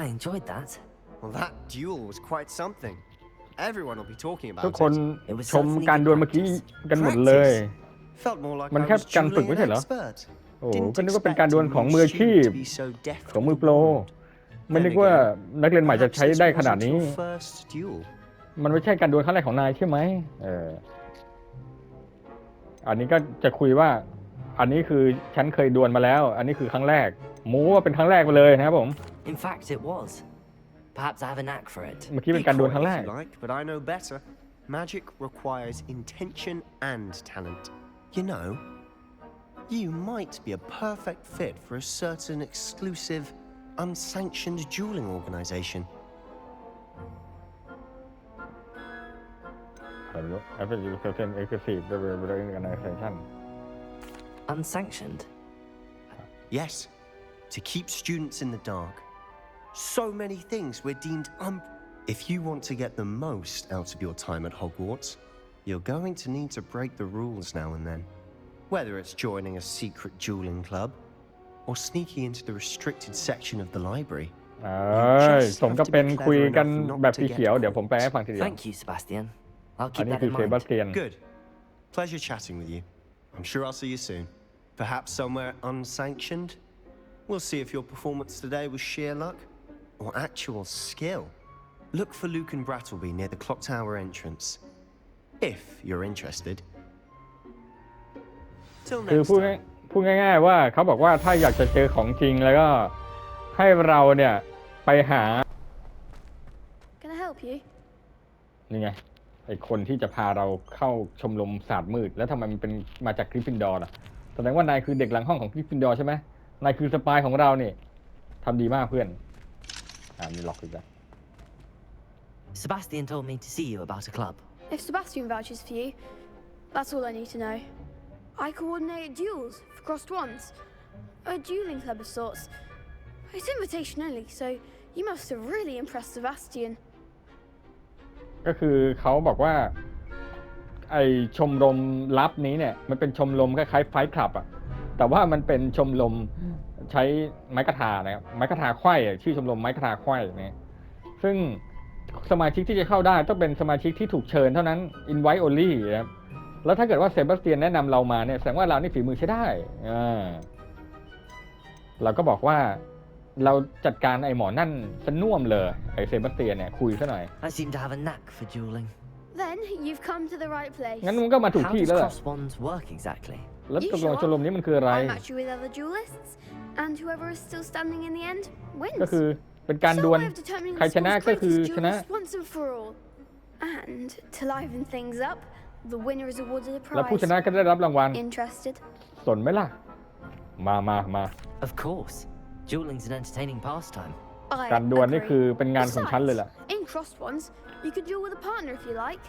I enjoyed that. Well, that duel was quite something. Everyone will be talking ทุก about คน it. It was ชม certainly การ good ดวลเมื่อกี้ practice. กันหมดเลย Felt more like มัน I แค่ was การฝึก dueling ไม่ใช่ an เหรอ expert. โอ้โห Didn't ก็นึกว่าเป็น expect การดวล a ของ new มืออาชีพ student to be so deft ของ with มือ the โปร wand. ไม่นึกว่านักเรียนใหม่จะ Perhaps ใช้ this ได้ขนาด wasn't นี้ your first duel. มันไม่ใช่การดวลครั้งแรกของนายใช่ไหมเออ อันนี้ก็จะคุยว่า อันนี้คือฉันเคยดวลมาแล้ว อันนี้คือครั้งแรก หมูว่าเป็นครั้งแรกไปเลยนะครับผม In fact, it was. Perhaps I have a knack for it. เมื่อกี้ Be เป็นการดวล coy ครั้งแร if ก you like, but I know better. Magic requires intention and talent. You know, you might be a perfect fit for a certain exclusive, unsanctioned dueling organization. อะไรไม่รู้ Apple u s e r n Exclusive Organization Unsanctioned. Yes, to keep students in the dark. So many things we're deemed un. If you want to get the most out of your time at Hogwarts, you're going to need to break the rules now and then. Whether it's joining a secret dueling club or sneaking into the restricted section of the library. เอ้ยสมกับเป็นคุยกันแบบสีเขียว เดี๋ยวผมแปลให้ฟังทีเดียว Thank you, Sebastian. I'll อัน keep นี้ that คือ in เซบา mind. สเตียน Good. Pleasure chatting with you. I'm sure I'll see you soon. Perhaps somewhere unsanctioned. We'll see if your performance today was sheer luck or actual skill. Look for Luke and Brattleby near the clock tower entrance. If you're interested. Till คือ next พูด time. ง่ายพูดง่ายๆว่าเขาบอกว่าถ้าอยากจะเจอของจริงแล้วก็ให้เราเนี่ยไปหา Can I help you? นี่ไงไอคนที่จะพาเราเข้าชมรมศาสตร์มืด แล้วทำไมมันเป็นมาจากกริฟฟินดอร์ล่ะแสดงว่านายคือเด็กหลังห้องของกริฟฟินดอร์ใช่ไหมนายคือสปายของเราเนี่ยทำดีมากเพื่อน อ่ามีล็อกอีกแล้ว Sebastian told me to see you about a club. If Sebastian vouches for you, that's all I need to know. I coordinate duels for crossed wands. A dueling club of sorts. It's invitation only, so you must have really impressed Sebastian. ก็คือเขาบอกว่า ไอชมรมลับนี้เนี่ย มันเป็นชมรมคล้ายๆไฟคลับอะแต่ว่ามันเป็นชมรม ใช้ไม้กระทานะครับไม้กระทาไขว้อะชื่อชมรมไม้กระทาไขว้เนี่ยซึ่งสมาชิกที่จะเข้าได้ต้องเป็นสมาชิกที่ถูกเชิญเท่านั้น invite only นะครับแล้วถ้าเกิดว่าเซบาสเตียนแนะนำเรามาเนี่ยแสดงว่าเรานี่ฝีมือใช้ได้อ่าเราก็บอกว่าเราจัดการไอหมอนั่นสน่วมเลยไอเซบาสเตียนเนี่ยคุยซะหน่อย I seem to have a knack for dueling. Then you've come to the right place. งั้นมันก็มาถูก How ที่ does แล้วล่ะ cross wands work exactly? แล้วตกลงชมรมนี้มันคืออะไร I match you with other duelists, and whoever is still standing in the end wins. ก็คือเป็นการดวล Some way of determining ใคร the ชนะ school's ก็คือ greatest ชนะ duelist once and for all. And to liven things up, the winner is awarded a แล้วผู้ช prize. นะก็ได้รับรางวัล Interested? สนไหมล่ะ มามามา Of course. Dueling's an entertaining pastime. I การดวลนี่ agree. คือเป็นงานของฉันเลยล่ะ Besides, in crossed ones, you could duel with a partner if you like.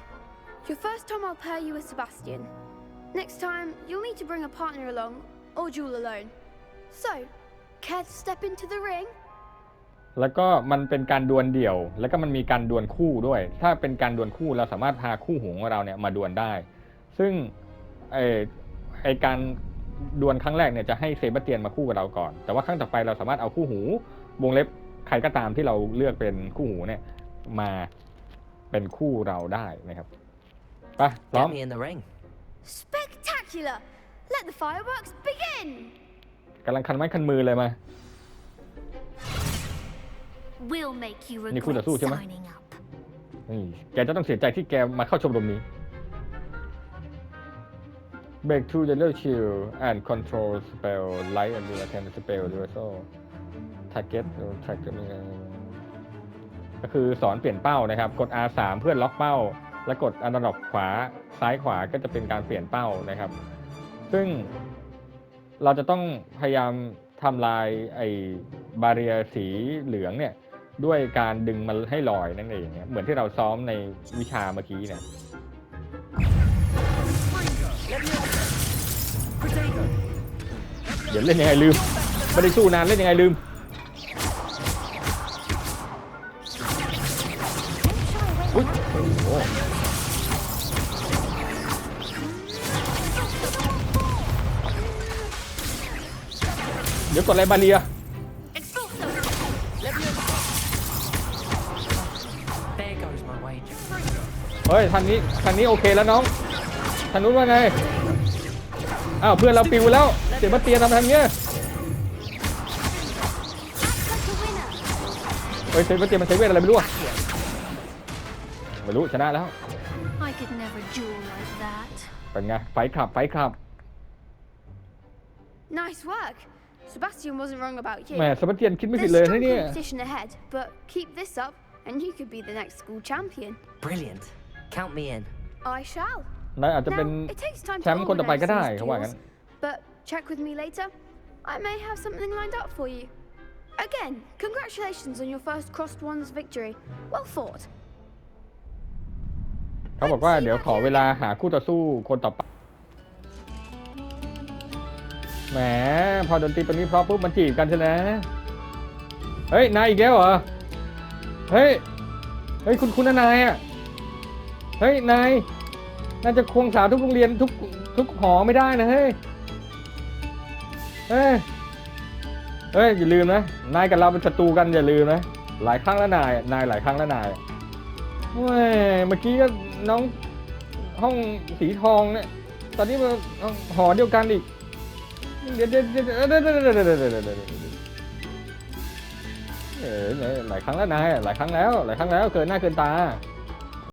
Your first time I'll pair you with Sebastian. Next time, you'll need to bring a partner along, or duel alone. So, care to step into the ring? แล้วก็มันเป็นการดวลเดี่ยว แล้วก็มันมีการดวลคู่ด้วย ถ้าเป็นการดวลคู่เราสามารถพาคู่หูของเราเนี่ยมาดวลได้ ซึ่งไอไอการดวลครั้งแรกเนี่ยจะให้เซบาสเตียนมาคู่กับเราก่อน แต่ว่าครั้งต่อไปเราสามารถเอาคู่หู วงเล็บใครก็ตามที่เราเลือกเป็นคู่หูเนี่ยมาเป็นคู่เราได้นะครับไปพร้อม Get me in the ring. Spectacular! Let the fireworks begin! กำลังคันไม้คันมือเลยมา We'll make you Ni kul regret att så, kan man. signing up. นี่แกจะต้องเสียใจที่แกมาเข้าชมรมนี้ Break through the little chill and control spell light and attend spell reversal target or track ก็คือสอนเปลี่ยนเป้านะครับ กด R3 เพื่อล็อกเป้า แล้วกดอันดับขวาซ้ายขวาก็จะเป็นการเปลี่ยนเป้านะครับ ซึ่งเราจะต้องพยายามทำลายไอ้บาเรียสีเหลืองเนี่ยด้วยการดึงมันให้ลอยนั่นเองเหมือนที่เราซ้อมในวิชาเมื่อกี้เนี่ยเดี๋ยวเล่นยังไงลืมไม่ได้สู้นานเล่นยังไงลืมอุ๊ยโอ้ เดี๋ยวกดอะไรบาเรียเฮ้ยทานนี้ทานนี้โอเคแล้วน้องทานนู้นว่าไงอ้าวเพื่อนเราปิวแล้วเดี๋ยมาเตียนทำทานเงี้ยเฮ้ยเซเอมาเตียนมานใช้เวทอะไรไม่รู้อะไม่รู้ชนะแล้วเป็นไงไฟขับไฟขับ Nice work Sebastian wasn't wrong about you. แหมเซบาสเตียนคิดไม่ผิด There's เลย strong นะเนี่ย competition ahead, but keep this up, and you could be the next school champion. Brilliant. Count me in. I shall. นายอาจจะเป็น Now, it takes time แช to มป์คนต่อไป organise ก็ได้ these เขาว่างั้น duels, but check with me later. I may have something lined up for you. Again, congratulations on your first Crossed Ones victory. Well fought. เขาบอกว่าเดี๋ยวขอเวลาหาคู่ต่อสู้คนต่อไป แหมพอดนตรีตรงนี้เพราะปุ๊บมันจีบกันใช่ไหมเฮ้ยนายอีกแล้วเหรอ เฮ้ย เฮ้ยคุณคุณนะนายอะ เฮ้ยนายน่าจะควงสาวทุกโรงเรียนทุกทุกหอไม่ได้นะเฮ้ย เฮ้ย เฮ้ยอย่าลืมนะนายกับเราเป็นศัตรูกันอย่าลืมนะหลายครั้งแล้วนายนายหลายครั้งแล้วนายเว้ยเมื่อกี้ก็น้องห้องสีทองเนี่ย ตอนนี้มาหอเดียวกันอีก เดี๋ยวเดี๋ยวเดี๋ยวเดี๋ยวเดี๋ยวเดี๋ยวเดี๋ยวเดี๋ยวเดี๋ยวหลายครั้งแล้วนายหลายครั้งแล้ว หลายครั้งแล้วเกินหน้าเกินตา